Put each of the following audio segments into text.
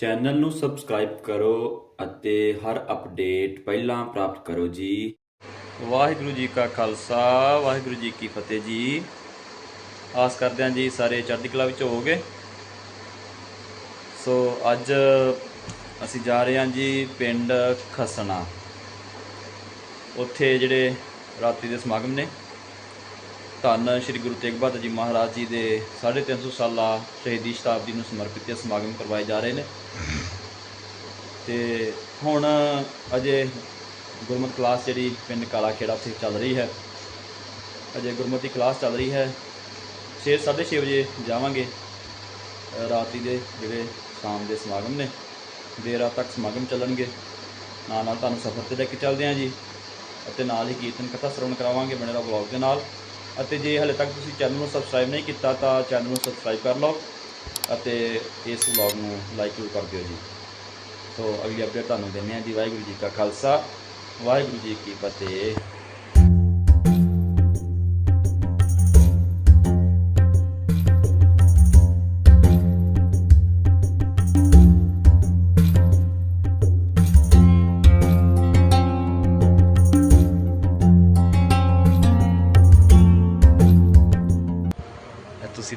Channel ਨੂੰ subscribe ਕਰੋ ਅਤੇ ਹਰ ਅਪਡੇਟ ਪਹਿਲਾਂ ਪ੍ਰਾਪਤ ਕਰੋ ਜੀ। ਵਾਹਿਗੁਰੂ ਜੀ ਕਾ ਖਾਲਸਾ, ਵਾਹਿਗੁਰੂ ਜੀ ਕੀ ਫਤਿਹ ਜੀ। ਆਸ ਕਰਦੇ ਹਾਂ ਜੀ ਸਾਰੇ ਚੜ੍ਹਦੀ ਕਲਾ ਵਿੱਚ ਹੋਵੋਗੇ। ਸੋ ਅੱਜ ਅਸੀਂ ਜਾ ਰਹੇ ਹਾਂ ਜੀ ਪਿੰਡ ਖਸਣਾ। ਉੱਥੇ ਜਿਹੜੇ ਰਾਤਰੀ ਦੇ ਸਮਾਗਮ ਨੇ। ਧੰਨ ਸ਼੍ਰੀ ਗੁਰੂ ਤੇਗ ਬਹਾਦਰ ਜੀ ਮਹਾਰਾਜ ਜੀ ਦੇ 350 ਸਾਲਾ ਸ਼ਹੀਦੀ ਸ਼ਤਾਬਦੀ ਨੂੰ ਸਮਰਪਿਤ ਇਹ ਸਮਾਗਮ ਕਰਵਾਏ ਜਾ ਰਹੇ ਨੇ। ਤੇ ਹੁਣ ਅਜੇ ਗੁਰਮਤਿ ਕਲਾਸ ਜਿਹੜੀ ਪਿੰਡ ਕਾਲਾ ਖੇੜਾ ਉੱਥੇ ਚੱਲ ਰਹੀ ਹੈ। ਅਜੇ ਗੁਰਮਤਿ ਕਲਾਸ ਚੱਲ ਰਹੀ ਹੈ। 6:30 ਵਜੇ ਜਾਵਾਂਗੇ ਰਾਤੀ ਦੇ ਜਿਹੜੇ ਸ਼ਾਮ ਦੇ ਸਮਾਗਮ ਨੇ। ਦੇਰ ਰਾਤ ਤੱਕ ਸਮਾਗਮ ਚੱਲਣਗੇ। ਨਾਲ ਨਾਲ ਤੁਹਾਨੂੰ ਸਫ਼ਰ ਤੇ ਲੈ ਕੇ ਚੱਲਦੇ ਹਾਂ ਜੀ। ਅਤੇ ਨਾਲ ਹੀ ਕੀਰਤਨ ਕਥਾ ਸਰਵਣ ਕਰਾਵਾਂਗੇ ਬਣੇ ਰਹੋ ਵਲੌਗ ਦੇ ਨਾਲ। ਅਤੇ ਜੇ ਹਾਲੇ ਤੱਕ ਤੁਸੀਂ ਚੈਨਲ ਨੂੰ ਸਬਸਕ੍ਰਾਈਬ ਨਹੀਂ ਕੀਤਾ ਤਾਂ ਚੈਨਲ ਨੂੰ ਸਬਸਕ੍ਰਾਈਬ ਕਰ ਲਓ ਅਤੇ ਇਸ ਵਲੌਗ ਨੂੰ ਲਾਈਕ ਜ਼ਰੂਰ ਕਰ ਦਿਓ ਜੀ। ਸੋ ਅਗਲੀ ਅਪਡੇਟ ਤੁਹਾਨੂੰ ਦਿੰਦੇ ਹਾਂ ਜੀ। ਵਾਹਿਗੁਰੂ ਜੀ ਕਾ ਖਾਲਸਾ, ਵਾਹਿਗੁਰੂ ਜੀ ਕੀ ਫਤਿਹ।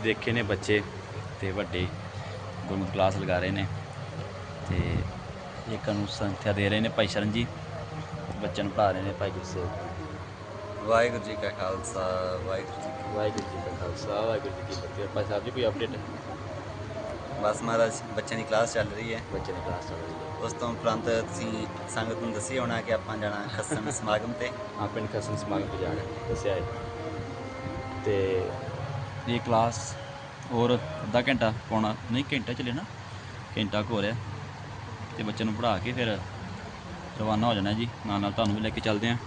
ਦੇਖੇ ਨੇ ਬੱਚੇ ਤੇ ਵੱਡੇ ਗੁਰਮਤਿ ਕਲਾਸ ਲਗਾ ਰਹੇ ਨੇ ਤੇ ਇੱਕ ਨੂੰ ਸੰਥਿਆ ਦੇ ਰਹੇ ਨੇ ਭਾਈ ਸ਼ਰਨ ਜੀ ਬੱਚਿਆਂ ਨੂੰ ਪੜ੍ਹਾ ਰਹੇ ਨੇ ਭਾਈ ਗੁਰਸੇਵ ਵਾਹਿਗੁਰੂ ਜੀ ਕਾ ਖਾਲਸਾ ਵਾਹਿਗੁਰੂ ਜੀ ਕੀ ਵਾਹਿਗੁਰੂ ਜੀ ਕਾ ਖਾਲਸਾ ਵਾਹਿਗੁਰੂ ਜੀ ਕੀ ਫਤਿਹ। ਭਾਈ ਸਾਹਿਬ ਜੀ ਕੋਈ ਅਪਡੇਟ। ਬਸ ਮਹਾਰਾਜ ਬੱਚਿਆਂ ਦੀ ਕਲਾਸ ਚੱਲ ਰਹੀ ਹੈ। ਬੱਚੇ ਦੀ ਕਲਾਸ ਚੱਲ ਰਹੀ ਹੈ। ਉਸ ਤੋਂ ਉਪਰੰਤ ਤੁਸੀਂ ਸੰਗਤ ਨੂੰ ਦੱਸੀ ਹੋਣਾ ਕਿ ਆਪਾਂ ਜਾਣਾ ਖਸਮ ਸਮਾਗਮ ਤੇ। ਪਿੰਡ ਖਸਨ ਸਮਾਗਮ ਤੇ ਜਾ ਰਹੇ ਦੱਸਿਆ ਹੈ। ਤੇ ਇਹ ਕਲਾਸ ਹੋਰ ਅੱਧਾ ਘੰਟਾ ਪੌਣਾ ਨਹੀਂ ਘੰਟਾ ਚੱਲੇ ਨਾ ਘੰਟਾ ਕੁ ਹੋ ਰਿਹਾ। ਤੇ ਬੱਚੇ ਨੂੰ ਪੜ੍ਹਾ ਕੇ ਫਿਰ ਰਵਾਨਾ ਹੋ ਜਾਣਾ ਜੀ ਨਾਲ ਨਾਲ ਤੁਹਾਨੂੰ ਵੀ ਲੈ ਕੇ ਚੱਲਦੇ ਆਂ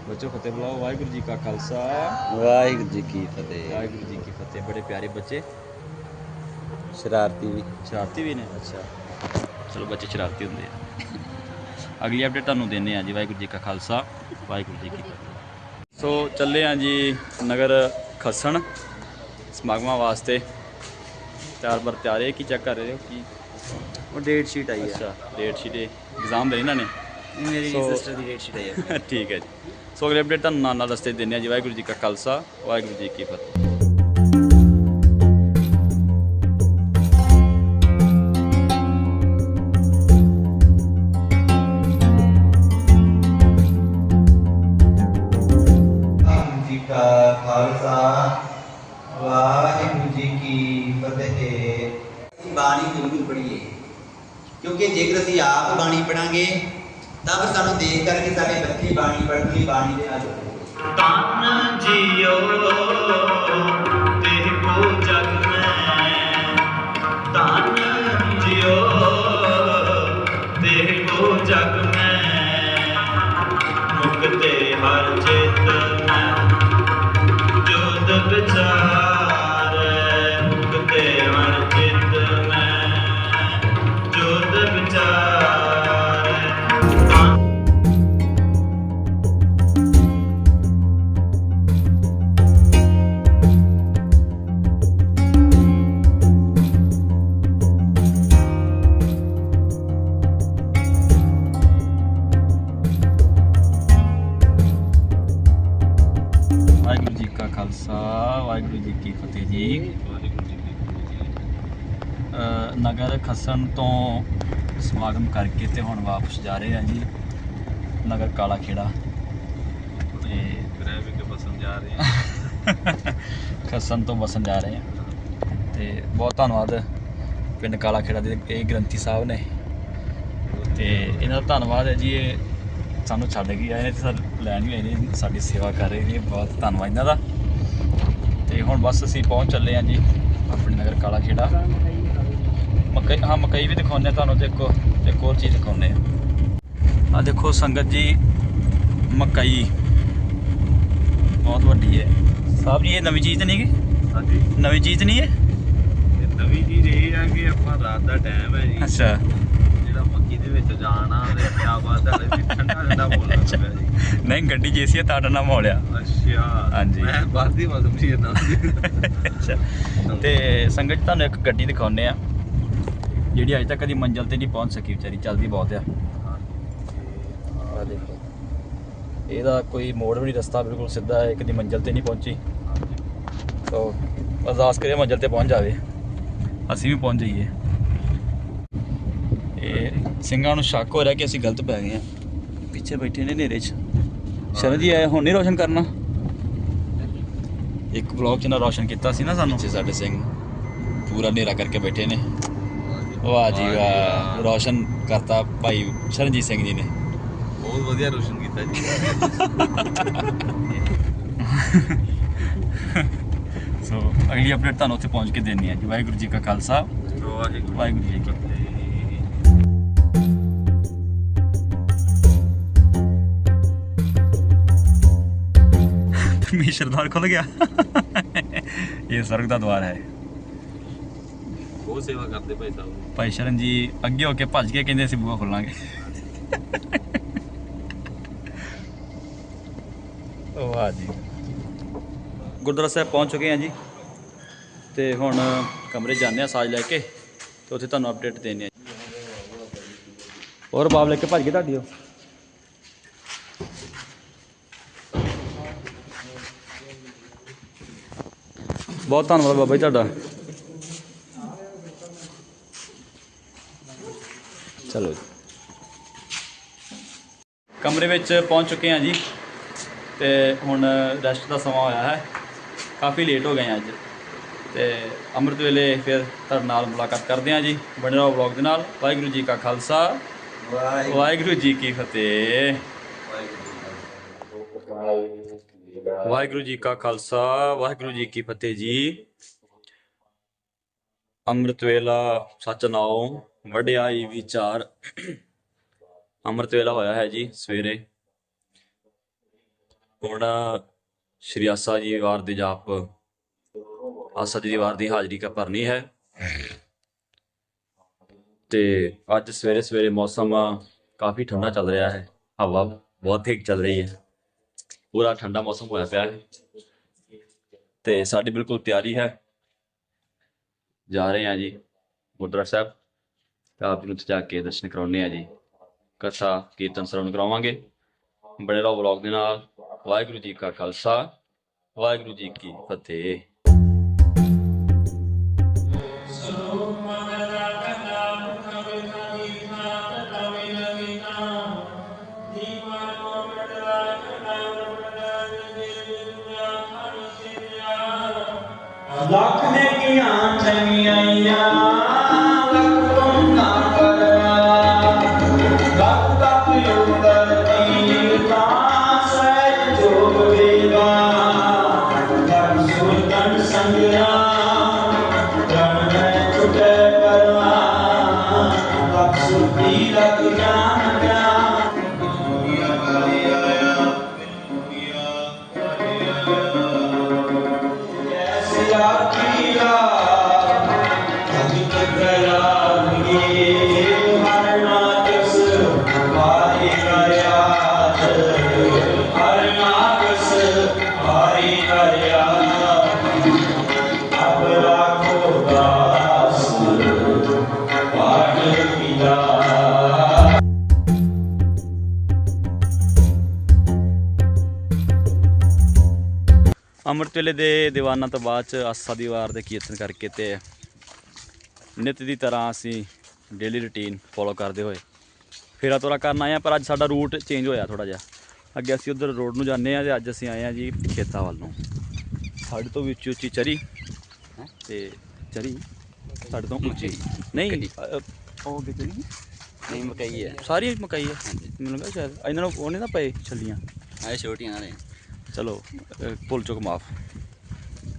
ਬੱਚੋ ਫਤਿਹ ਬੁਲਾਓ ਵਾਹਿਗੁਰੂ ਜੀ ਕਾ ਖਾਲਸਾ। ਵਾਹਿਗੁਰੂ ਜੀ ਕੀ ਫਤਿਹ। ਵਾਹਿਗੁਰੂ ਜੀ ਕੀ ਫਤਿਹ ਬੜੇ ਪਿਆਰੇ ਬੱਚੇ। ਸ਼ਰਾਰਤੀ ਵੀ। ਸ਼ਰਾਰਤੀ ਵੀ ਨੇ? ਅੱਛਾ। ਚਲੋ ਬੱਚੇ ਸ਼ਰਾਰਤੀ ਹੁੰਦੇ ਆ। ਅਗਲੀ ਅਪਡੇਟ ਤੁਹਾਨੂੰ ਦਿੰਦੇ ਆ ਜੀ ਵਾਹਿਗੁਰੂ ਜੀ ਕਾ ਖਾਲਸਾ ਵਾਹਿਗੁਰੂ ਜੀ ਕੀ ਫਤਿਹ। ਸੋ ਚੱਲੇ ਆ ਜੀ ਨਗਰ ਖਸਣ। ਸਮਾਗਮਾਂ ਵਾਸਤੇ ਤਿਆਰ ਬਰ ਤਿਆਰ ਹੈ ਕੀ ਚੈੱਕ ਕਰ ਰਹੇ ਹੋ? ਕੀ? ਉਹ ਡੇਟ ਸ਼ੀਟ ਆਈ ਹੈ। ਅੱਛਾ ਡੇਟ ਸ਼ੀਟ ਐਗਜ਼ਾਮ ਦੇ ਇਹਨਾਂ ਨੇ? ਇਹ ਮੇਰੀ ਸੋ- ਸਿਸਟਰ ਦੀ ਡੇਟ ਸ਼ੀਟ ਆਈ ਹੈ। ਠੀਕ ਹੈ ਜੀ। ਸੋ ਅਗਲੇ ਅਪਡੇਟ ਤੁਹਾਨੂੰ ਨਾਲ ਨਾਲ ਰਸਤੇ ਦਿੰਦੇ ਆ ਜੀ ਵਾਹਿਗੁਰੂ ਜੀ ਕਾ ਖਾਲਸਾ ਵਾਹਿਗੁਰੂ ਜੀ ਕੀ ਫਤਿਹ। ਜੇਕਰ ਅਸੀਂ ਆਪ ਬਾਣੀ ਪੜਾਂਗੇ, ਤਾਂ ਫਿਰ ਸਾਨੂੰ ਦੇਖ ਕਰਕੇ ਸਾਡੇ ਬੱਚੇ ਬਾਣੀ ਪੜ੍ਹਨ ਲਈ ਬਾਣੀ ਦੇ ਨਾਲ ਜੁੜਨਗੇ। ਜੀ। ਨਗਰ ਖਸਨ ਤੋਂ ਸਮਾਗਮ ਕਰਕੇ ਤੇ ਹੁਣ ਵਾਪਸ ਜਾ ਰਹੇ ਆ ਜੀ। ਨਗਰ ਕਾਲਾ ਖੇੜਾ ਤੇ ਟ੍ਰੈਫਿਕ ਪਸੰਦ ਜਾ ਰਹੇ ਹਾਂ ਖਸਨ ਤੋਂ ਬਸਨ ਜਾ ਰਹੇ ਹਾਂ ਤੇ ਬਹੁਤ ਧੰਨਵਾਦ ਪਿੰਡ ਕਾਲਾ ਖੇੜਾ ਦੇ ਇਹ ਗ੍ਰੰਥੀ ਸਾਹਿਬ ਨੇ। ਤੇ ਇਹਨਾਂ ਦਾ ਧੰਨਵਾਦ ਹੈ ਜੀ, ਇਹ ਸਾਨੂੰ ਛੱਡ ਕੇ ਆਏ ਨੇ ਤੇ ਸਾਨੂੰ ਲੈਣ ਵੀ ਆਏ ਨੇ, ਸਾਡੀ ਸੇਵਾ ਕਰ ਰਹੇ ਨੇ। ਬਹੁਤ ਧੰਨਵਾਦ ਇਹਨਾਂ ਦਾ। ਤੇ ਹੁਣ ਬਸ ਅਸੀਂ ਪਹੁੰਚ ਚੱਲੇ ਹਾਂ ਜੀ ਆਪਣੇ ਨਗਰ ਕਾਲਾ ਖੇੜਾ ਮਕਈ ਹਾਂ ਮਕਈ ਵੀ ਦਿਖਾਉਂਦੇ ਹਾਂ ਤੁਹਾਨੂੰ ਤੇ ਇੱਕ ਤੇ ਇੱਕ ਹੋਰ ਚੀਜ਼ ਦਿਖਾਉਂਦੇ ਆ ਆ ਦੇਖੋ ਸੰਗਤ ਜੀ ਮਕਈ। ਬਹੁਤ ਵੱਡੀ ਹੈ। ਸਾਹਿਬ ਜੀ ਇਹ ਨਵੀਂ ਚੀਜ਼ ਤਾਂ ਨਹੀਂ ਗੀ ਹਾਂਜੀ। ਨਵੀਂ ਚੀਜ਼ ਨਹੀਂ ਹੈ? ਇਹ ਨਵੀਂ ਚੀਜ਼ ਇਹ ਆ ਕਿ ਆਪਾਂ ਰਾਤ ਦਾ ਟਾਈਮ ਹੈ ਜੀ। ਅੱਛਾ। ਦੇ ਵਿੱਚ ਜਾਣਾ ਤੇ ਕਿਆ ਬਾਤ ਹੈ ਵੀ ਠੰਡਾ ਠੰਡਾ ਬੋਲਣਾ ਪਿਆ ਜੀ। ਨਹੀਂ ਗੱਡੀ ਜੇਸੀ ਤੁਹਾਡਾ ਨਾਮ ਹੋਲਿਆ ਅੱਛਾ। ਹਾਂਜੀ। ਮੈਂ ਬਾਅਦ ਦੀ ਮਸਮ ਸੀ ਇਦਾਂ ਅੱਛਾ। ਤੇ ਸੰਗਤ ਤੁਹਾਨੂੰ ਇੱਕ ਗੱਡੀ ਦਿਖਾਉਂਦੇ ਆ ਜਿਹੜੀ ਅਜੇ ਤੱਕ ਕਦੀ ਮੰਜ਼ਿਲ ਤੇ ਨਹੀਂ ਪਹੁੰਚ ਸਕੀ ਵਿਚਾਰੀ ਚੱਲਦੀ ਬਹੁਤ ਆ। ਆ ਦੇਖੋ। ਇਹਦਾ ਕੋਈ ਮੋੜ ਵੀ ਨਹੀਂ ਰਸਤਾ ਬਿਲਕੁਲ ਸਿੱਧਾ ਹੈ ਕਦੀ ਮੰਜ਼ਿਲ ਤੇ ਨਹੀਂ ਪਹੁੰਚੀ। ਤੋ ਅਰਦਾਸ ਕਰੇ ਮੰਜ਼ਿਲ ਤੇ ਪਹੁੰਚ ਜਾਵੇ। ਅਸੀਂ ਵੀ ਪਹੁੰਚ ਜਾਈਏ। ਇਹ ਸਿੰਘਾਂ ਨੂੰ ਸ਼ੱਕ ਹੋ ਰਿਹਾ ਕਿ ਅਸੀਂ ਗਲਤ ਪੈ ਗਏ ਆ ਪਿੱਛੇ ਬੈਠੇ ਨੇ ਹਨੇਰੇ 'ਚ। ਸ਼ਰਨ ਜੀ ਆਏ ਹੁਣ ਨਹੀਂ ਰੋਸ਼ਨ ਕਰਨਾ? ਇੱਕ ਬਲੌਗ 'ਚ ਨਾ ਰੋਸ਼ਨ ਕੀਤਾ ਸੀ ਨਾ ਸਾਨੂੰ। ਪਿੱਛੇ ਸਾਡੇ ਸਿੰਘ ਪੂਰਾ ਹਨੇਰਾ ਕਰਕੇ ਬੈਠੇ ਨੇ। ਵਾਹ ਜੀ ਵਾਹ ਰੋਸ਼ਨ ਕਰਤਾ ਭਾਈ ਸ਼ਰਨਜੀਤ ਸਿੰਘ ਜੀ ਨੇ। ਬਹੁਤ ਵਧੀਆ ਰੋਸ਼ਨ ਕੀਤਾ ਜੀ। ਸੋ ਅਗਲੀ ਅਪਡੇਟ ਤੁਹਾਨੂੰ ਉੱਥੇ ਪਹੁੰਚ ਕੇ ਦੇਣੀ ਹੈ ਜੀ। ਵਾਹਿਗੁਰੂ ਜੀ ਕਾ ਖਾਲਸਾ। ਵਾਹਿਗੁਰੂ ਵਾਹਿਗੁਰੂ ਜੀ ਕੀ ਫਤਿਹ। ਪਰਮੇਸ਼ਰ ਦਵਾਰ ਖੁੱਲ ਗਿਆ। ਇਹ ਸਰਗ ਦਾ ਦਵਾਰ ਹੈ। ਬਹੁਤ ਸੇਵਾ ਕਰਦੇ ਭਾਈ ਸਾਹਿਬ। ਭਾਈ ਸ਼ਰਨ ਜੀ ਅੱਗੇ ਹੋ ਕੇ ਭੱਜ ਕੇ ਕਹਿੰਦੇ ਅਸੀਂ ਬੂਹਾ ਖੋਲਾਂਗੇ। ਵਾਹ ਜੀ। ਗੁਰਦੁਆਰਾ ਸਾਹਿਬ ਪਹੁੰਚ ਚੁੱਕੇ ਹਾਂ ਜੀ। ਤੇ ਹੁਣ ਕਮਰੇ ਜਾਂਦੇ ਆ ਸਾਜ ਲੈ ਕੇ ਤੇ ਉੱਥੇ ਤੁਹਾਨੂੰ ਅਪਡੇਟ ਦੇਣੀ ਆ ਹੋਰ ਬਾਬ ਲੈ ਕੇ ਭੱਜ ਗਏ ਤੁਹਾਡੀ ਉਹ? ਬਹੁਤ ਧੰਨਵਾਦ ਬਾਬਾ ਜੀ ਤੁਹਾਡਾ। ਚਲੋ ਜੀ। ਕਮਰੇ ਵਿੱਚ ਪਹੁੰਚ ਚੁੱਕੇ ਹਾਂ ਜੀ ਤੇ ਹੁਣ ਰੈਸਟ ਦਾ ਸਮਾਂ ਹੋਇਆ ਹੈ। ਕਾਫੀ ਲੇਟ ਹੋ ਗਏ ਅੱਜ ਤੇ ਅੰਮ੍ਰਿਤ ਵੇਲੇ ਫਿਰ ਤੁਹਾਡੇ ਨਾਲ ਮੁਲਾਕਾਤ ਕਰਦੇ ਹਾਂ ਜੀ। ਬਣੇ ਰਹੋ ਵਲੌਗ ਦੇ ਨਾਲ। ਵਾਹਿਗੁਰੂ ਜੀ ਕਾ ਖਾਲਸਾ। ਵਾਹਿਗੁਰੂ ਜੀ ਕੀ ਫਤਿਹ। ਵਾਹਿਗੁਰੂ ਜੀ ਕਾ ਖਾਲਸਾ, ਵਾਹਿਗੁਰੂ ਜੀ ਕੀ ਫਤਿਹ ਜੀ। ਅੰਮ੍ਰਿਤ ਵੇਲਾ ਸੱਚ ਨਾਉ ਵਡਿਆਈ ਵਿਚਾਰ। ਅੰਮ੍ਰਿਤ ਵੇਲਾ ਹੋਇਆ ਹੈ ਜੀ ਸਵੇਰੇ। ਹੁਣ ਸ਼੍ਰੀ ਆਸਾ ਜੀ ਵਾਰ ਦੇ ਜਾਪ, ਆਸਾ ਜੀ ਦੀ ਵਾਰ ਦੀ ਹਾਜ਼ਰੀ ਕਾ ਭਰਨੀ ਹੈ। ਤੇ ਅੱਜ ਸਵੇਰੇ ਸਵੇਰੇ ਮੌਸਮ ਕਾਫੀ ਠੰਡਾ ਚੱਲ ਰਿਹਾ ਹੈ, ਹਵਾ ਬਹੁਤ ਠੀਕ ਚੱਲ ਰਹੀ ਹੈ। ਪੂਰਾ ਠੰਡਾ ਮੌਸਮ ਹੋਇਆ ਪਿਆ। ਹੈ ਤੇ ਸਾਡੀ ਬਿਲਕੁਲ ਤਿਆਰੀ ਹੈ। ਜਾ ਰਹੇ ਹਾਂ ਜੀ, ਗੁਰਦੁਆਰਾ ਸਾਹਿਬ। ਤਾਂ ਆਪ ਜੀ ਨੂੰ ਉੱਥੇ ਜਾ ਕੇ ਦਰਸ਼ਨ ਕਰਾਉਣੇ ਆ ਜੀ। ਕਥਾ ਕੀਰਤਨ ਸਰਵਣ ਕਰਾਵਾਂਗੇ। ਬਣੇ ਰਹੋ ਵਲੌਗ ਦੇ ਨਾਲ। ਵਾਹਿਗੁਰੂ ਜੀ ਕਾ ਖਾਲਸਾ, ਵਾਹਿਗੁਰੂ ਜੀ ਕੀ ਫਤਿਹ। ਪਿਤਾ ਅੰਮ੍ਰਿਤ ਵੇਲੇ ਦੇ ਦੀਵਾਨਾਂ ਤੋਂ ਬਾਅਦ ਚ ਆਸਾ ਦੀ ਵਾਰ ਦੇ ਕੀਰਤਨ ਕਰਕੇ ਤੇ ਨਿਤ ਦੀ ਤਰ੍ਹਾਂ ਅਸੀਂ ਡੇਲੀ ਰੁਟੀਨ ਫੋਲੋ ਕਰਦੇ ਹੋਏ ਫੇਰਾ ਤੋਰਾ ਕਰਨ ਆਏ ਆ ਪਰ ਅੱਜ ਸਾਡਾ ਰੂਟ ਚੇਂਜ ਹੋਇਆ ਥੋੜਾ ਜਿਹਾ। ਅੱਗੇ ਅਸੀਂ ਉਧਰ ਰੋਡ ਨੂੰ ਜਾਂਦੇ ਆ ਤੇ ਅੱਜ ਅਸੀਂ ਆਏ ਆ ਜੀ ਖੇਤਾਂ ਵੱਲ ਨੂੰ। ਸਾਡੇ ਤੋਂ ਵੀ ਉੱਚੀ ਉੱਚੀ ਚਰੀ ਹੈਂ, ਤੇ ਚਰੀ ਸਾਡੇ ਤੋਂ ਉੱਚੀ। ਨਹੀਂ ਉਹ ਅੱਗੇ ਚਰੀ ਨਹੀਂ ਮਕਈ ਹੈ। ਸਾਰੀ ਮਕਾਈ ਹੈ? ਮੈਨੂੰ ਲੱਗਾ ਸ਼ਾਇਦ। ਇਹਨਾਂ ਨੂੰ ਉਹਨੇ ਨਾ ਪਏ ਛੱਲੀਆਂ। ਆਏ ਛੋਟੀਆਂ ਨਾਲੇ ਚਲੋ ਭੁੱਲ ਚੁੱਕ ਮਾਫ।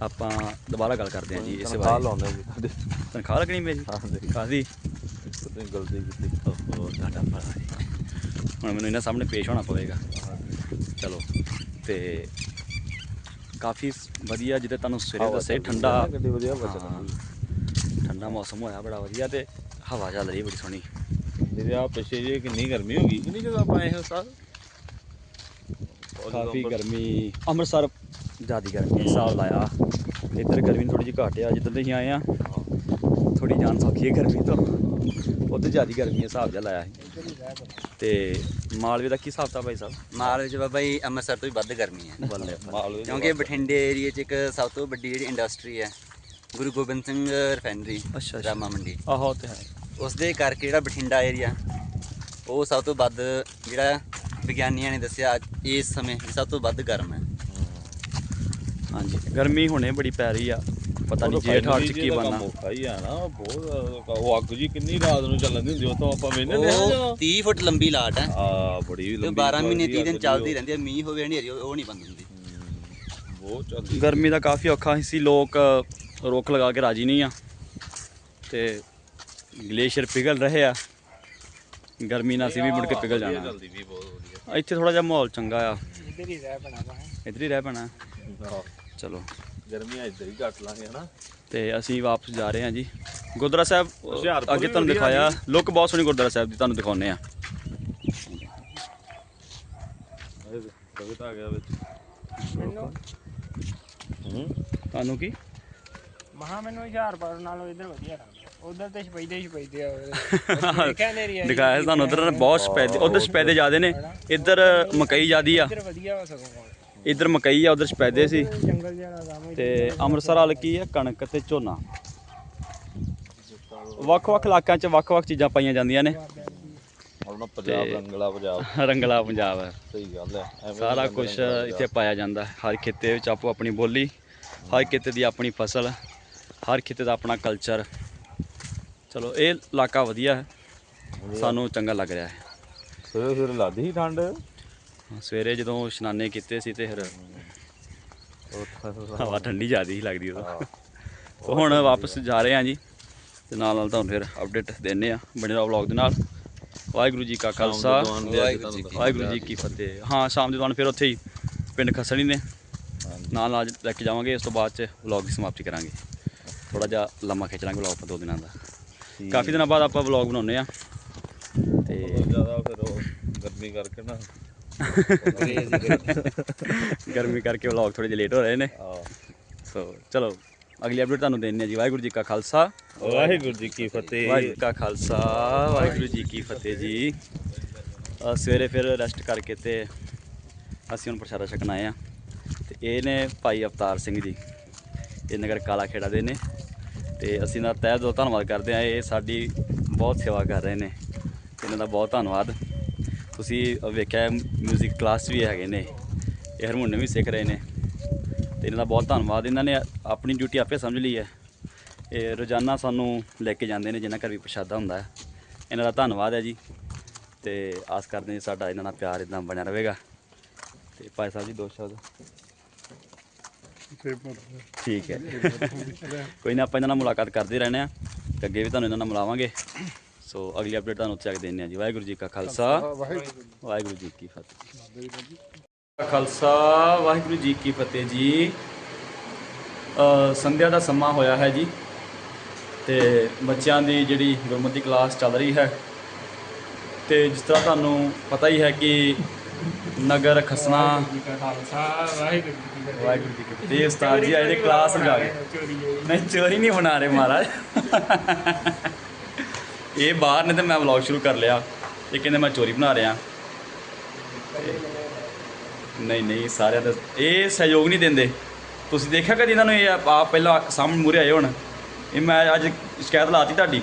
ਆਪਾਂ ਦੁਬਾਰਾ ਗੱਲ ਕਰਦੇ ਹਾਂ ਜੀ ਇਸੇ ਤਨਖਾਹ ਬਾਰੇ। ਲਾਉਂਦੇ ਜੀ ਤੁਹਾਡੇ ਤਨਖਾਹ ਲੱਗਣੀ ਮੇਰੀ ਹਾਂ ਜੀ। ਕਾਦੀ ਤੁਸੀਂ ਗਲਤੀ ਕੀਤੀ। ਓਹੋ ਤੁਹਾਡਾ ਭਲਾ ਜੀ ਹੁਣ ਮੈਨੂੰ ਇਹਨਾਂ ਸਾਹਮਣੇ ਪੇਸ਼ ਹੋਣਾ ਪਵੇਗਾ। ਚਲੋ ਤੇ ਕਾਫੀ ਵਧੀਆ ਜਿੱਦੇ ਤੁਹਾਨੂੰ ਸਵੇਰੇ ਦੱਸੇ ਠੰਡਾ ਵਧੀਆ ਹਾਂ, ਠੰਡਾ ਮੌਸਮ ਹੋਇਆ ਬੜਾ ਵਧੀਆ ਤੇ ਹਵਾ ਚੱਲ ਰਹੀ ਬੜੀ ਸੋਹਣੀ। ਜਿਹੜੇ ਆ ਪਿੱਛੇ ਜੇ ਕਿੰਨੀ ਗਰਮੀ ਹੋ ਗਈ। ਕਿੰਨੀ ਜਦੋਂ ਆਪਾਂ ਆਏ ਹਾਂ ਸਾਲ ਕਾਫੀ ਗਰਮੀ। ਅੰਮ੍ਰਿਤਸਰ ਜ਼ਿਆਦੀ ਗਰਮੀ ਹਿਸਾਬ ਲਾਇਆ। ਇੱਧਰ ਗਰਮੀ ਥੋੜੀ ਜਿਹੀ ਘੱਟ ਆ ਜਿੱਦਾਂ ਅਸੀਂ ਆਏ ਆ। ਥੋੜੀ ਜਾਨ ਸੌਖੀ ਹੈ ਗਰਮੀ ਤੋਂ। ਬਹੁਤ ਜ਼ਿਆਦਾ ਗਰਮੀ ਹੈ ਹਿਸਾਬ ਜਿਹਾ ਲਾਇਆ ਤੇ ਮਾਲਵੇ ਦਾ ਕੀ ਹਿਸਾਬ ਤਾ ਭਾਈ ਸਾਹਿਬ? ਮਾਲ ਵਿੱਚ ਬਾਬਾ ਜੀ ਅੰਮ੍ਰਿਤਸਰ ਤੋਂ ਵੀ ਵੱਧ ਗਰਮੀ ਹੈ। ਬੱਲੇ ਮਾਲਵੇ ਕਿਉਂਕਿ ਬਠਿੰਡੇ ਏਰੀਆ 'ਚ ਇੱਕ ਸਭ ਤੋਂ ਵੱਡੀ ਜਿਹੜੀ ਇੰਡਸਟਰੀ ਹੈ ਗੁਰੂ ਗੋਬਿੰਦ ਸਿੰਘ ਰਿਫਾਈਨਰੀ ਅੱਛਾ, ਅੱਛਾ। ਰਾਮਾ ਮੰਡੀ। ਆਹੋ ਤੇ ਹੈ। ਉਸ ਦੇ ਕਰਕੇ ਜਿਹੜਾ ਬਠਿੰਡਾ ਏਰੀਆ ਉਹ ਸਭ ਤੋਂ ਵੱਧ ਜਿਹੜਾ ਵਿਗਿਆਨੀਆਂ ਨੇ ਦੱਸਿਆ ਇਸ ਸਮੇਂ ਸਭ ਤੋਂ ਵੱਧ ਗਰਮ ਹੈ। ਹਾਂਜੀ। ਗਰਮੀ ਹੁਣੇ ਬੜੀ ਪੈ ਰਹੀ ਆ। ਪਤਾ ਨਹੀਂ ਜੇਠ ਹਾੜ ਚ ਕੀ ਬਣਨਾ। ਹੀ ਆ ਨਾ ਬਹੁਤ ਉਹ ਅੱਗ ਜੀ ਕਿੰਨੀ ਰਾਤ ਨੂੰ ਚੱਲਣ ਦੀ ਹੁੰਦੀ ਉਹ ਤੋਂ ਆਪਾਂ ਵੇਨੇ ਨੇ ਉਹ 30 ਫੁੱਟ ਲੰਬੀ ਲਾਟ ਹੈ। ਆ ਬੜੀ ਤੇ ਲੰਬੀ 12 ਮਹੀਨੇ 30 ਦਿਨ ਚੱਲਦੀ ਰਹਿੰਦੀ ਹੈ ਮੀਂਹ ਹੋਵੇ ਹਨੇਰੀ ਉਹ ਨਹੀਂ ਬੰਦ ਹੁੰਦੀ। ਬਹੁਤ ਚੱਲਦੀ ਗਰਮੀ ਦਾ ਕਾਫੀ ਔਖਾ ਸੀ ਲੋਕ ਰੁੱਖ ਲਗਾ ਕੇ ਰਾਜੀ ਨਹੀਂ ਆ। ਤੇ ਗਲੇਸ਼ੀਅਰ ਪਿਘਲ ਰਹੇ ਆ। ਗਰਮੀ ਨਾਲ ਅਸੀਂ ਵੀ ਮੁੜ ਕੇ ਪਿਘਲ ਜਾਣਾ। ਚੱਲਦੀ ਵੀ ਬਹੁਤ ਵਧੀਆ। ਇੱਥੇ ਥੋੜਾ ਜਿਹਾ ਮਾਹੌਲ ਚੰਗਾ ਆ। ਇੱਧਰ ਹੀ ਰਹਿ ਪੈਣਾ ਵਾ ਇੱਧਰ ਹੀ ਰਹਿ ਪੈਣਾ। ਚਲੋ। ਗਰਮੀਆਂ ਇੱਧਰ ਹੀ ਘੱਟ ਲਾਂਗੇ ਹਨਾ? ਤੇ ਅਸੀਂ ਵਾਪਸ ਜਾ ਰਹੇ ਹਾਂ ਜੀ। ਗੁਰਦੁਆਰਾ ਸਾਹਿਬ ਹੁਸ਼ਿਆਰਪੁਰ ਅੱਗੇ ਵੀ ਤੁਹਾਨੂੰ ਵਧੀਆ ਦਿਖਾਇਆ। ਲੁੱਕ ਬਹੁਤ ਸੋਹਣੀ ਗੁਰਦੁਆਰਾ ਸਾਹਿਬ ਦੀ ਤੁਹਾਨੂੰ ਦਿਖਾਉਨੇ ਆ ਇਹ ਕਵਿਤਾ ਆ ਗਿਆ ਵਿੱਚ। ਮੈਨੂੰ? ਹੂੰ? ਤੁਹਾਨੂੰ ਕੀ? ਮਹਾ ਮੈਨੂੰ ਹੁਸ਼ਿਆਰਪੁਰ ਨਾਲੋਂ ਇੱਧਰ ਵਧੀਆ ਲੱਗਦਾ। ਉਧਰ ਤੇ ਸਪੈਦੇ ਹੀ ਸਪੈਦੇ ਆ। ਦੇਖਿਆ ਨੇਰੀ ਦਿਖਾਇਆ ਤੁਹਾਨੂੰ ਉਧਰ ਬਹੁਤ ਸਪੈਦੇ ਉਧਰ ਸਪੈਦੇ ਜ਼ਿਆਦੇ ਨੇ। ਇੱਧਰ ਮਕਈ ਜ਼ਿਆਦੀ ਆ। ਇੱਧਰ ਵਧੀਆ ਵਾ ਸਗੋਂ ਇੱਧਰ ਮਕਈ ਆ ਉਧਰ ਸਪੈਦੇ ਸੀ। ਜੰਗਲ ਜਿਹੜਾ ਕੰਮ ਤੇ ਅੰਮ੍ਰਿਤਸਰ ਵਾਲ ਕੀ ਹੈ ਕਣਕ ਤੇ ਝੋਨਾ। ਵੱਖ-ਵੱਖ ਇਲਾਕਿਆਂ 'ਚ ਵੱਖ-ਵੱਖ ਚੀਜ਼ਾਂ ਪਾਈਆਂ ਜਾਂਦੀਆਂ ਨੇ। ਪੰਜਾਬ ਰੰਗਲਾ ਪੰਜਾਬ। ਰੰਗਲਾ ਪੰਜਾਬ ਹੈ ਸਹੀ ਗੱਲ ਹੈ ਐਵੇਂ ਸਾਰਾ ਕੁਝ ਇੱਥੇ ਪਾਇਆ ਜਾਂਦਾ। ਹਰ ਖਿੱਤੇ ਵਿੱਚ ਆਪੋ ਆਪਣੀ ਬੋਲੀ ਹਰ ਖਿੱਤੇ ਦੀ ਆਪਣੀ ਫਸਲ ਹਰ ਖਿੱਤੇ ਦਾ ਆਪਣਾ ਕਲਚਰ ਚਲੋ ਇਹ ਇਲਾਕਾ ਵਧੀਆ ਹੈ। ਸਾਨੂੰ ਚੰਗਾ ਲੱਗ ਰਿਹਾ ਹੈ। ਸਵੇਰੇ ਸਵੇਰੇ ਲੱਗਦੀ ਸੀ ਠੰਡ? ਸਵੇਰੇ ਜਦੋਂ ਇਸ਼ਨਾਨੇ ਕੀਤੇ ਸੀ ਤੇ ਫਿਰ ਹਵਾ ਠੰਡੀ ਜ਼ਿਆਦਾ ਹੀ ਲੱਗਦੀ ਉਦੋਂ। ਤੇ ਹੁਣ ਵਾਪਸ ਜਾ ਰਹੇ ਹਾਂ ਜੀ। ਤੇ ਨਾਲ ਨਾਲ ਤੁਹਾਨੂੰ ਫਿਰ ਅਪਡੇਟ ਦਿੰਨੇ ਆ ਬਣੇ ਰਹੋ ਵਲੌਗ ਦੇ ਨਾਲ। ਵਾਹਿਗੁਰੂ ਜੀ ਕਾ ਖਾਲਸਾ। ਵਾਹਿਗੁਰੂ ਜੀ ਕੀ ਵਾਹਿਗੁਰੂ ਜੀ ਕੀ ਫਤਿਹ। ਹਾਂ ਸ਼ਾਮ ਦੇ ਦੌਰਾਨ ਫਿਰ ਉੱਥੇ ਹੀ ਪਿੰਡ ਖਸਣੀ ਨੇ ਨਾਲ ਨਾਲ ਲੈ ਕੇ ਜਾਵਾਂਗੇ ਇਸ ਤੋਂ ਬਾਅਦ ਚ ਵਲੌਗ ਦੀ ਸਮਾਪਤੀ ਕਰਾਂਗੇ। ਥੋੜਾ ਜਿਹਾ ਲੰਮਾ ਖਿੱਚ ਲਾਂਗੇ ਵਲੌਗ ਦੋ ਦਿਨਾਂ ਦਾ। ਕਾਫੀ ਦਿਨਾਂ ਬਾਅਦ ਆਪਾਂ ਵਲੌਗ ਬਣਾਉਂਦੇ ਆ ਤੇ ਜ਼ਿਆਦਾ ਫਿਰ ਉਹ ਗਰਮੀ ਕਰਕੇ ਨਾ। ਗਰਮੀ ਕਰਕੇ ਵਲੌਗ ਥੋੜੇ ਜਿਹੇ ਲੇਟ ਹੋ ਰਹੇ ਨੇ। ਸੋ ਚਲੋ ਅਗਲੀ ਅਪਡੇਟ ਤੁਹਾਨੂੰ ਦੇਣੀ ਹੈ ਜੀ। ਵਾਹਿਗੁਰੂ ਜੀ ਕਾ ਖਾਲਸਾ। ਵਾਹਿਗੁਰੂ ਜੀ ਕੀ ਫਤਿਹ। ਵਾਹਿਗੁਰੂ ਜੀ ਕਾ ਖਾਲਸਾ। ਵਾਹਿਗੁਰੂ ਜੀ ਕੀ ਫਤਿਹ ਜੀ। ਸਵੇਰੇ ਫਿਰ ਰੈਸਟ ਕਰਕੇ ਤੇ ਅਸੀਂ ਹੁਣ ਪ੍ਰਸ਼ਾਦਾ ਛਕਣ ਆਏ ਆ ਤੇ ਇਹ ਨੇ ਭਾਈ ਅਵਤਾਰ ਸਿੰਘ ਜੀ। ਇਹ ਨਗਰ ਕਾਲਾ ਖੇੜਾ ਦੇ ਨੇ। ਤੇ ਅਸੀਂ ਇਹਨਾਂ ਦਾ ਤਹਿ ਦਿਲੋਂ ਧੰਨਵਾਦ ਕਰਦੇ ਹਾਂ, ਇਹ ਸਾਡੀ ਬਹੁਤ ਸੇਵਾ ਕਰ ਰਹੇ ਨੇ। ਇਹਨਾਂ ਦਾ ਬਹੁਤ ਧੰਨਵਾਦ। ਤੁਸੀਂ ਵੇਖਿਆ 뮤직 ਕਲਾਸ ਵੀ ਹੈਗੇ ਨੇ, ਇਹ ਹਾਰਮੋਨੀਅਮ ਵੀ ਸਿੱਖ ਰਹੇ ਨੇ। ਤੇ ਇਹਨਾਂ ਦਾ ਬਹੁਤ ਧੰਨਵਾਦ। ਇਹਨਾਂ ਨੇ ਆਪਣੀ ਡਿਊਟੀ ਆਪੇ ਸਮਝ ਲਈ ਹੈ। ਇਹ ਰੋਜ਼ਾਨਾ ਸਾਨੂੰ ਲੈ ਕੇ ਜਾਂਦੇ ਨੇ, ਜਿਨ੍ਹਾਂ ਘਰ ਵੀ ਪ੍ਰਸ਼ਾਦਾ ਹੁੰਦਾ ਹੈ। ਇਹਨਾਂ ਦਾ ਧੰਨਵਾਦ ਹੈ ਜੀ। ਤੇ ਆਸ ਕਰਦੇ ਹਾਂ ਸਾਡਾ ਇਹਨਾਂ ਨਾਲ ਪਿਆਰ ਇਦਾਂ ਬਣਿਆ ਰਹੇਗਾ। ਤੇ ਭਾਈ ਸਾਹਿਬ ਜੀ, ਦੋ ਸ਼ਬਦ। ਠੀਕ ਹੈ। ਕੋਈ ਨਾ, ਆਪਾਂ ਇਹਨਾਂ ਨਾਲ ਮੁਲਾਕਾਤ ਕਰਦੇ ਰਹਿੰਦੇ ਆ ਤੇ ਅੱਗੇ ਵੀ ਤੁਹਾਨੂੰ ਇਹਨਾਂ ਨਾਲ ਮਿਲਾਵਾਂਗੇ। ਸੋ ਅਗਲੀ ਅਪਡੇਟ ਤੁਹਾਨੂੰ ਉੱਥੇ ਜਾ ਦਿੰਦੇ ਆ ਜੀ। ਵਾਹਿਗੁਰੂ ਜੀ ਕਾ ਖਾਲਸਾ। ਵਾਹਿਗੁਰੂ ਜੀ ਕੀ ਫਤਿਹ। ਖਾਲਸਾ, ਵਾਹਿਗੁਰੂ ਜੀ ਕੀ ਫਤਿਹ ਜੀ। ਸੰਧਿਆ ਦਾ ਸਮਾਂ ਹੋਇਆ ਹੈ ਜੀ ਤੇ ਬੱਚਿਆਂ ਦੀ ਜਿਹੜੀ ਗੁਰਮਤਿ ਕਲਾਸ ਚੱਲ ਰਹੀ ਹੈ ਤੇ ਜਿਸ ਤਰ੍ਹਾਂ ਤੁਹਾਨੂੰ ਪਤਾ ਹੀ ਹੈ ਕਿ ਨਗਰ, ਖਸਨਾ। ਵਾਹਿਗੁਰੂ ਜੀ ਕੀ ਫਤਿਹ। ਵਾਹਿਗੁਰੂ ਜੀ ਉਸਤਾਦ ਜੀ ਆਏ ਨੇ ਕਲਾਸ ਲਗਾ ਕੇ। ਨਹੀਂ, ਚੋਰੀ ਨਹੀਂ ਬਣਾ ਰਹੇ ਮਹਾਰਾਜ। ਇਹ ਬਾਹਰ ਨੇ ਤੇ ਮੈਂ ਵਲੌਗ ਸ਼ੁਰੂ ਕਰ ਲਿਆ। ਇਹ ਕਹਿੰਦੇ ਮੈਂ ਚੋਰੀ ਬਣਾ ਰਿਹਾ। ਤੇ ਨਹੀਂ ਨਹੀਂ, ਸਾਰਿਆਂ ਦਾ ਇਹ ਸਹਿਯੋਗ ਨਹੀਂ ਦਿੰਦੇ। ਤੁਸੀਂ ਦੇਖਿਆ ਕਦੀ ਇਹਨਾਂ ਨੂੰ ਇਹ ਆਪ ਪਹਿਲਾਂ ਸਾਹਮਣੇ ਮੂਰੇ ਆਏ ਹੋਣ? ਇਹ ਮੈਂ ਅੱਜ ਸ਼ਿਕਾਇਤ ਲਾਤੀ ਤੁਹਾਡੀ।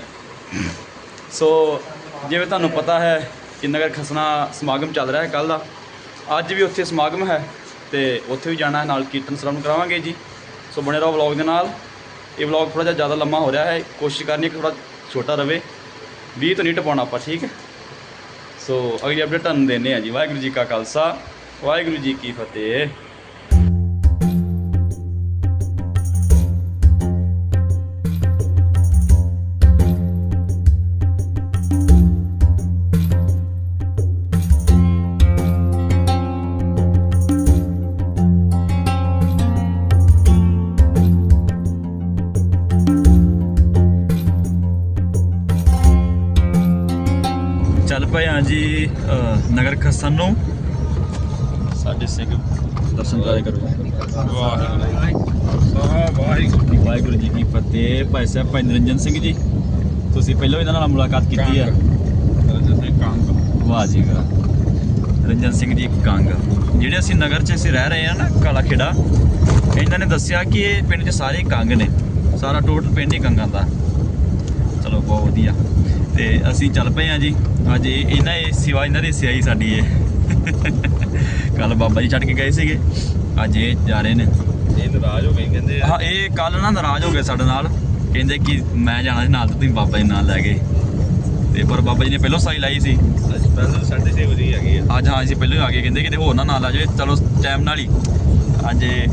ਸੋ, ਜਿਵੇਂ ਤੁਹਾਨੂੰ ਪਤਾ ਹੈ ਕਿ ਨਗਰ ਖਸਨਾ ਸਮਾਗਮ ਚੱਲ ਰਿਹਾ ਹੈ ਕੱਲ ਦਾ। ਅੱਜ ਵੀ ਉੱਥੇ ਸਮਾਗਮ ਹੈ ਤੇ ਉੱਥੇ ਵੀ ਜਾਣਾ ਹੈ, ਨਾਲ ਕੀਰਤਨ ਸਰਾਵਣ ਕਰਾਵਾਂਗੇ ਜੀ। ਸੋ ਬਣੇ ਰਹੋ ਵਲੌਗ ਦੇ ਨਾਲ। ਇਹ ਵਲੌਗ ਥੋੜਾ ਜਿਹਾ ਜ਼ਿਆਦਾ ਲੰਮਾ ਹੋ ਰਿਹਾ ਹੈ। ਕੋਸ਼ਿਸ਼ ਕਰਨੀ ਕਿ ਥੋੜਾ ਛੋਟਾ ਰਵੇ। 20 ਤੋਂ ਨਹੀਂ ਟਪਾਉਣਾ ਆਪਾਂ, ਠੀਕ ਹੈ? ਸੋ ਅਗਲੀ ਅਪਡੇਟ ਤੁਹਾਨੂੰ ਦਿੰਦੇ ਆ ਜੀ। ਵਾਹਿਗੁਰੂ ਜੀ ਕਾ ਖਾਲਸਾ, ਵਾਹਿਗੁਰੂ ਜੀ ਕੀ ਫਤਿਹ। ਨਗਰ ਖਸਨ ਨੂੰ ਸਾਡੇ ਸਿੰਘ ਦਰਸ਼ਨ ਕਰਾਏ ਕਰੋ। ਵਾਹਿਗੁਰੂ। ਵਾਹਿਗੁਰੂ ਜੀ ਕੀ ਫਤਿਹ। ਭਾਈ ਸਾਹਿਬ ਭਾਈ ਨਿਰੰਜਨ ਸਿੰਘ ਜੀ ਤੁਸੀਂ ਪਹਿਲਾਂ ਵੀ ਇਹਨਾਂ ਨਾਲ ਮੁਲਾਕਾਤ ਕੀਤੀ ਆ? ਰਜਤ ਸਿੰਘ ਕੰਗ। ਵਾਹ ਜੀ ਵਾਹ। ਰੰਜਨ ਸਿੰਘ ਜੀ ਕੰਗ। ਜਿਹੜੇ ਅਸੀਂ ਨਗਰ 'ਚ ਅਸੀਂ ਰਹਿ ਰਹੇ ਆ ਨਾ ਕਾਲਾ ਖੇੜਾ ਇਹਨਾਂ ਨੇ ਦੱਸਿਆ ਕਿ ਇਹ ਪਿੰਡ 'ਚ ਸਾਰੇ ਕੰਗ ਨੇ। ਸਾਰਾ ਟੋਟਲ ਪਿੰਡ ਹੀ ਕੰਗਾਂ ਦਾ। ਚਲੋ ਬਹੁਤ ਵਧੀਆ। ਤੇ ਅਸੀਂ ਚੱਲ ਪਏ ਆ ਜੀ। ਅੱਜ ਇਹ ਇਹਨਾਂ ਇਹ ਸਿਵਾ ਇਹਨਾਂ ਦੀ ਸਿਆਈ ਸਾਡੀ ਏ ਕੱਲ ਬਾਬਾ ਜੀ ਛੱਡ ਕੇ ਗਏ ਸੀਗੇ। ਅੱਜ ਇਹ ਜਾ ਰਹੇ ਨੇ। ਇਹ ਨਾਰਾਜ਼ ਹੋ ਗਏ ਕਹਿੰਦੇ ਹਾਂ ਇਹ ਕੱਲ ਨਾ ਨਾਰਾਜ਼ ਹੋ ਗਏ ਸਾਡੇ ਨਾਲ। ਕਹਿੰਦੇ ਕਿ ਮੈਂ ਜਾਣਾ ਸੀ ਨਾਲ ਤੇ ਤੁਸੀਂ ਬਾਬਾ ਜੀ ਨਾਲ ਲੈ ਗਏ ਤੇ ਪਰ ਬਾਬਾ ਜੀ ਨੇ ਪਹਿਲਾਂ ਸਾਈ ਲਾਈ ਸੀ। ਅੱਜ ਪਹਿਲਾਂ ਸਾਡੇ ਸੇ ਵਜੇ ਹੈਗੀ ਆ। ਅੱਜ ਹਾਂ ਅਸੀਂ ਪਹਿਲਾਂ ਆ ਗਏ। ਕਹਿੰਦੇ ਕਿਤੇ ਹੋਰ ਨਾ ਨਾਲ ਆ ਜਾਵੇ। ਚਲੋ ਟਾਈਮ ਨਾਲ ਹੀ। ਅੱਜ ਇਹ-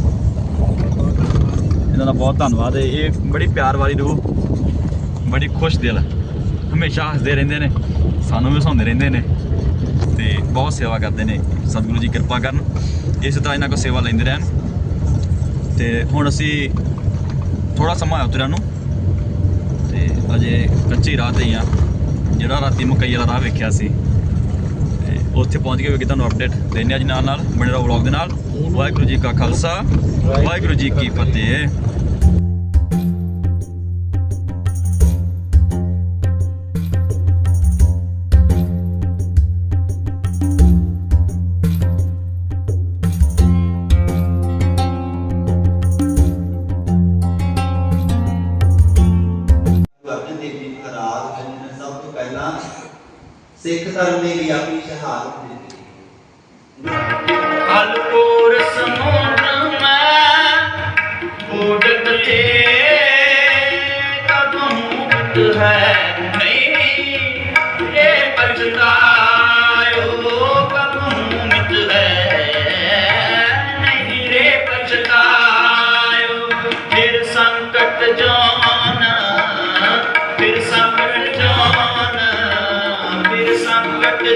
ਇਹਨਾਂ ਦਾ ਬਹੁਤ ਧੰਨਵਾਦ ਹੈ। ਇਹ ਬੜੀ ਪਿਆਰ ਵਾਲੀ ਰੂਹ। ਬੜੀ ਖੁਸ਼ ਦਿਲ। ਹਮੇਸ਼ਾ ਹੱਸਦੇ ਰਹਿੰਦੇ ਨੇ, ਸਾਨੂੰ ਵੀ ਹਸਾਉਂਦੇ ਰਹਿੰਦੇ ਨੇ ਤੇ ਬਹੁਤ ਸੇਵਾ ਕਰਦੇ ਨੇ, ਸਤਿਗੁਰੂ ਜੀ ਕਿਰਪਾ ਕਰਨ, ਇਸੇ ਤਰ੍ਹਾਂ ਇਹਨਾਂ ਕੋਲ ਸੇਵਾ ਲੈਂਦੇ ਰਹਿਣ। ਤੇ ਹੁਣ ਅਸੀਂ ਥੋੜਾ ਸਮਾਂ ਹੋਇਆ ਉਤਰਿਆ ਨੂੰ ਤੇ ਅਜੇ ਕੱਚੀ ਰਾਹ ਤੇ ਹੀ ਆ, ਜਿਹੜਾ ਰਾਤੀ ਮਕਈ ਵਾਲਾ ਰਾਹ ਵੇਖਿਆ ਸੀ। ਤੇ ਉੱਥੇ ਪਹੁੰਚ ਕੇ ਵੀ ਤੁਹਾਨੂੰ ਅਪਡੇਟ ਦੇਣੇ ਅੱਜ ਨਾਲ ਨਾਲ ਬਣੇ ਰਹੋ ਵਲੌਗ ਦੇ ਨਾਲ। ਵਾਹਿਗੁਰੂ ਜੀ ਕਾ ਖਾਲਸਾ, ਵਾਹਿਗੁਰੂ ਜੀ ਕੀ ਫਤਿਹ। ਸਿੱਖ ਧਰਮ ਦੇ ਲਈ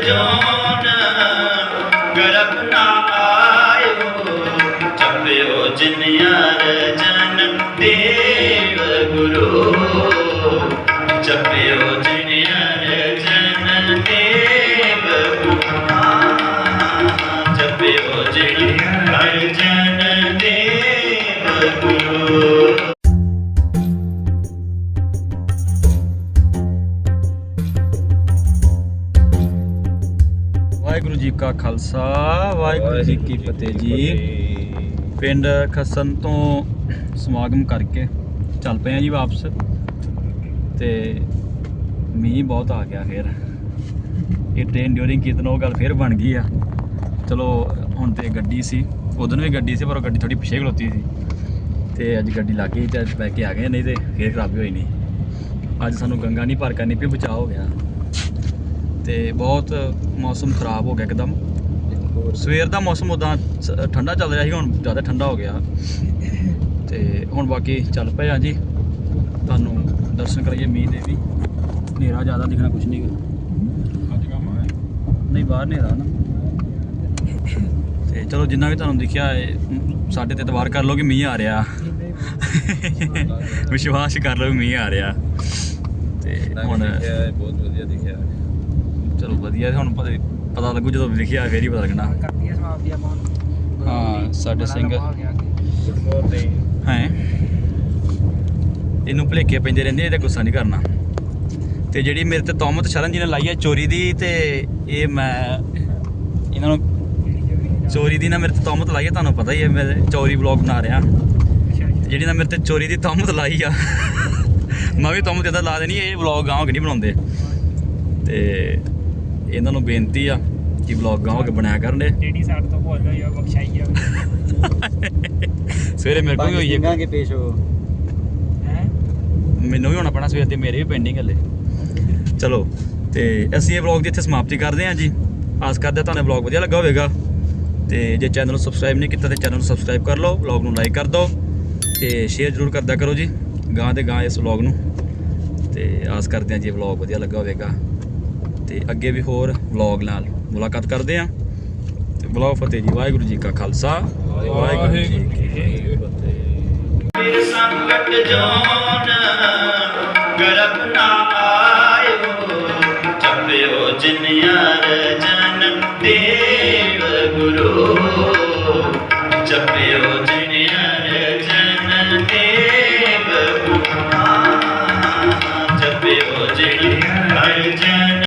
ਸੰਕਟ ਜਾਣਾ ਗਰਭ ਨਾ ਆਇਓ ਚੱਪਿਓ ਜਿਨਿਆਰ ਜਨਮ ਦੇਵ ਗੁਰੂ ਚੱਪਿਓ ਵਾਹਿਗੁਰੂ ਜੀ ਕਾ ਖਾਲਸਾ ਵਾਹਿਗੁਰੂ ਜੀ ਕੀ ਫਤਿਹ ਜੀ। ਪਿੰਡ ਖਸਨ ਤੋਂ ਸਮਾਗਮ ਕਰਕੇ ਚੱਲ ਪਏ ਆ ਜੀ ਵਾਪਸ। ਤੇ ਮੀਂਹ ਬਹੁਤ ਆ ਗਿਆ ਫੇਰ। ਇਹ ਟ੍ਰੇਨ ਡਿਊਰਿੰਗ ਕੀਰਤਨ ਉਹ ਗੱਲ ਫੇਰ ਬਣ ਗਈ ਆ। ਚਲੋ ਹੁਣ ਤੇ ਗੱਡੀ ਸੀ। ਉਦੋਂ ਵੀ ਗੱਡੀ ਸੀ ਪਰ ਉਹ ਗੱਡੀ ਥੋੜੀ ਪਿੱਛੇ ਖਲੋਤੀ ਸੀ। ਤੇ ਅੱਜ ਗੱਡੀ ਲੱਗ ਗਈ ਤੇ ਅੱਜ ਬੈ ਕੇ ਆ ਗਏ ਨਹੀਂ ਤੇ ਫੇਰ ਖਰਾਬੀ ਹੋਈ ਨਹੀਂ। ਅੱਜ ਸਾਨੂੰ ਗੰਗਾ ਨਹੀਂ ਪਾਰ ਕਰਨੀ ਪਈ ਬਚਾਅ ਹੋ ਗਿਆ। ਤੇ ਬਹੁਤ ਮੌਸਮ ਖਰਾਬ ਹੋ ਗਿਆ ਇੱਕਦਮ। ਸਵੇਰ ਦਾ ਮੌਸਮ ਉਦਾਂ ਠੰਡਾ ਚੱਲ ਰਿਹਾ ਸੀ ਹੁਣ ਜ਼ਿਆਦਾ ਠੰਡਾ ਹੋ ਗਿਆ। ਤੇ ਹੁਣ ਬਾਕੀ ਚੱਲ ਪਏ ਆ ਜੀ। ਤੁਹਾਨੂੰ ਦਰਸ਼ਨ ਕਰਾਈਏ ਮੀਂਹ ਦੇ ਵੀ। ਹਨੇਰਾ ਜ਼ਿਆਦਾ ਦਿਖਣਾ ਕੁਝ ਨਹੀਂ ਅੱਜ ਕੰਮ ਆਇਆ ਨਹੀਂ ਬਾਹਰ ਹਨੇਰਾ ਨਾ। ਤੇ ਚਲੋ ਜਿੰਨਾ ਵੀ ਤੁਹਾਨੂੰ ਦਿਖਿਆ ਸਾਡੇ ਤੇ ਇਤਬਾਰ ਕਰ ਲਓ ਕਿ ਮੀਂਹ ਆ ਰਿਹਾ। ਵਿਸ਼ਵਾਸ ਕਰ ਲਓ ਮੀਂਹ ਆ ਰਿਹਾ। ਤੇ ਹੁਣ ਬਹੁਤ ਵਧੀਆ। ਚਲੋ ਵਧੀਆ ਹੁਣ ਪਤਾ ਪਤਾ ਲੱਗੂ ਜਦੋਂ ਲਿਖਿਆ ਫੇਰ ਹੀ ਪਤਾ ਲੱਗਣਾ। ਕਰਦੀ ਸਮਾਪਤੀ ਆਪਾਂ ਹੁਣ। ਹਾਂ, ਸਾਡੇ ਬੜਾ ਸਿੰਘ- ਲੰਮਾ ਹੋ ਗਿਆ ਇਹਨੂੰ ਭੁਲੇਖੇ ਪੈਂਦੇ ਰਹਿੰਦੇ ਇਹਦਾ ਗੁੱਸਾ ਨਹੀਂ ਕਰਨਾ। ਤੇ ਜਿਹੜੀ ਮੇਰੇ ਤੇ ਤੌਮਤ ਸ਼ਰਨ ਜੀ ਨੇ ਲਾਈ ਹੈ ਚੋਰੀ ਦੀ ਤੇ ਇਹ ਮੈਂ ਇਹਨਾਂ ਨੂੰ ਚੋਰੀ ਦੀ ਨਾ ਮੇਰੇ ਤੇ ਤੌਮਤ ਲਾਈ ਹੈ ਤੁਹਾਨੂੰ ਪਤਾ ਹੀ ਹੈ ਮੈਂ ਚੋਰੀ ਵਲੌਗ ਬਣਾ ਰਿਹਾ। ਤੇ ਜਿਹੜੀ ਨਾ ਮੇਰੇ ਤੇ ਚੋਰੀ ਦੀ ਤੌਮਤ ਲਾਈ ਆ ਮੈਂ ਵੀ ਤੌਮਤ ਇਹਦਾ ਲਾ ਦੇਣੀ ਇਹ ਵਲੌਗ ਗਾਂਵ ਕਿ ਨਹੀਂ ਬਣਾਉਂਦੇ। ਤੇ ਇਹਨਾਂ ਨੂੰ ਬੇਨਤੀ ਆ ਕਿ ਵਲੌਗ ਗਾਂਵ ਕੇ ਬਣਾਇਆ ਕਰਨ ਦੇ ਜਿਹੜੀ ਸਾਡੇ ਤੋਂ ਭੁੱਲ ਗਈ ਉਹ ਬਖਸ਼ਾਈ ਜਾਵੇ ਸਵੇਰੇ ਮੇਰੇ ਕੋਲ ਵੀ ਹੋਈ ਹੈ ਕੇ ਪੇਸ਼ ਹੋ। ਹੈ? ਮੈਨੂੰ ਵੀ ਹੋਣਾ ਪੈਣਾ ਸਵੇਰ ਤੇ ਮੇਰੇ ਵੀ ਪੈਂਡਿੰਗ ਹਲੇ। ਚਲੋ ਤੇ ਅਸੀਂ ਇਹ ਵਲੌਗ ਦੀ ਇੱਥੇ ਸਮਾਪਤੀ ਕਰਦੇ ਹਾਂ ਜੀ। ਆਸ ਕਰਦੇ ਹਾਂ ਤੁਹਾਨੂੰ ਵਲੌਗ ਵਧੀਆ ਲੱਗਾ ਹੋਵੇਗਾ। ਤੇ ਜੇ ਚੈਨਲ ਨੂੰ ਸਬਸਕ੍ਰਾਈਬ ਨਹੀਂ ਕੀਤਾ ਤੇ ਚੈਨਲ ਨੂੰ ਸਬਸਕ੍ਰਾਈਬ ਕਰ ਲਓ ਵਲੌਗ ਨੂੰ ਲਾਈਕ ਕਰ ਦਿਓ ਤੇ ਸ਼ੇਅਰ ਜ਼ਰੂਰ ਕਰਦਿਆ ਕਰੋ ਜੀ। ਗਾਂ ਦੇ ਗਾਂ ਇਸ ਵਲੌਗ ਨੂੰ। ਤੇ ਆਸ ਕਰਦੇ ਹਾਂ ਜੀ ਵਲੌਗ ਵਧੀਆ ਲੱਗਾ ਹੋਵੇਗਾ। ਤੇ ਅੱਗੇ ਵੀ ਹੋਰ ਵਲੌਗ ਨਾਲ ਮੁਲਾਕਾਤ ਕਰਦੇ ਹਾਂ। ਤੇ ਵਲੌਗ ਫਤਿਹ ਜੀ ਵਾਹਿਗੁਰੂ ਜੀ ਕਾ ਖਾਲਸਾ ਵਾਹਿਗੁਰੂ ਜੀ ਕੀ ਫਤਿਹ। ਸੰਕਟ ਜੋਨ ਨਾ ਆਇਓ ਦੇਵ ਗੁਰੂ